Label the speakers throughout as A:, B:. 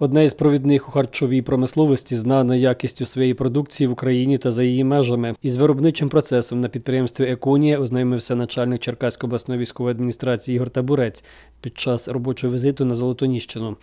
A: Одне із провідних у харчовій промисловості знана якістю своєї продукції в Україні та за її межами. Із виробничим процесом на підприємстві Еконія ознайомився начальник Черкаської обласної військової адміністрації Ігор Табурець під час робочого візиту на Золотоніщину.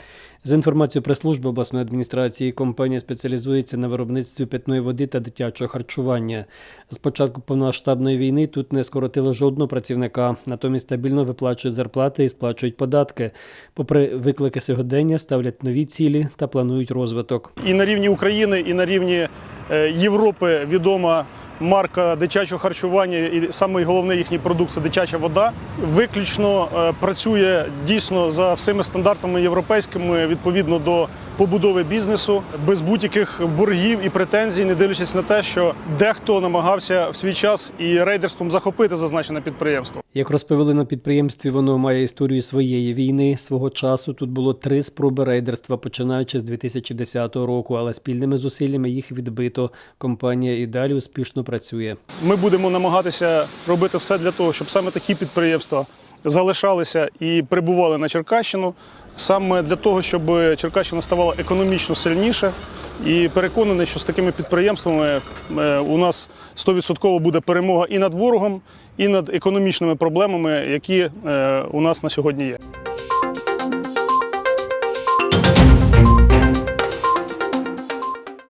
A: За інформацією прес-служби обласної адміністрації, компанія спеціалізується на виробництві питної води та дитячого харчування. З початку повномасштабної війни тут не скоротили жодного працівника, натомість стабільно виплачують зарплати і сплачують податки. Попри виклики сьогодення, ставлять нові цілі та планують розвиток.
B: І на рівні України, і на рівні е, Європи відома марка дитячого харчування, і саме головне їхній продукт це дитяча вода. Виключно е, працює дійсно за всіми стандартами європейськими відповідно до побудови бізнесу, без будь-яких боргів і претензій, не дивлячись на те, що дехто намагався в свій час і рейдерством захопити зазначене підприємство.
A: Як розповіли на підприємстві, воно має історію своєї війни. Свого часу тут було три спроби рейдерства, починаючи з 2010 року, але спільними зусиллями їх відбито. Компанія і далі успішно працює.
B: Ми будемо намагатися робити все для того, щоб саме такі підприємства залишалися і прибували на Черкащину, саме для того, щоб Черкащина ставала економічно сильніше. І переконаний, що з такими підприємствами е, у нас 100% буде перемога і над ворогом, і над економічними проблемами, які е, у нас на сьогодні є.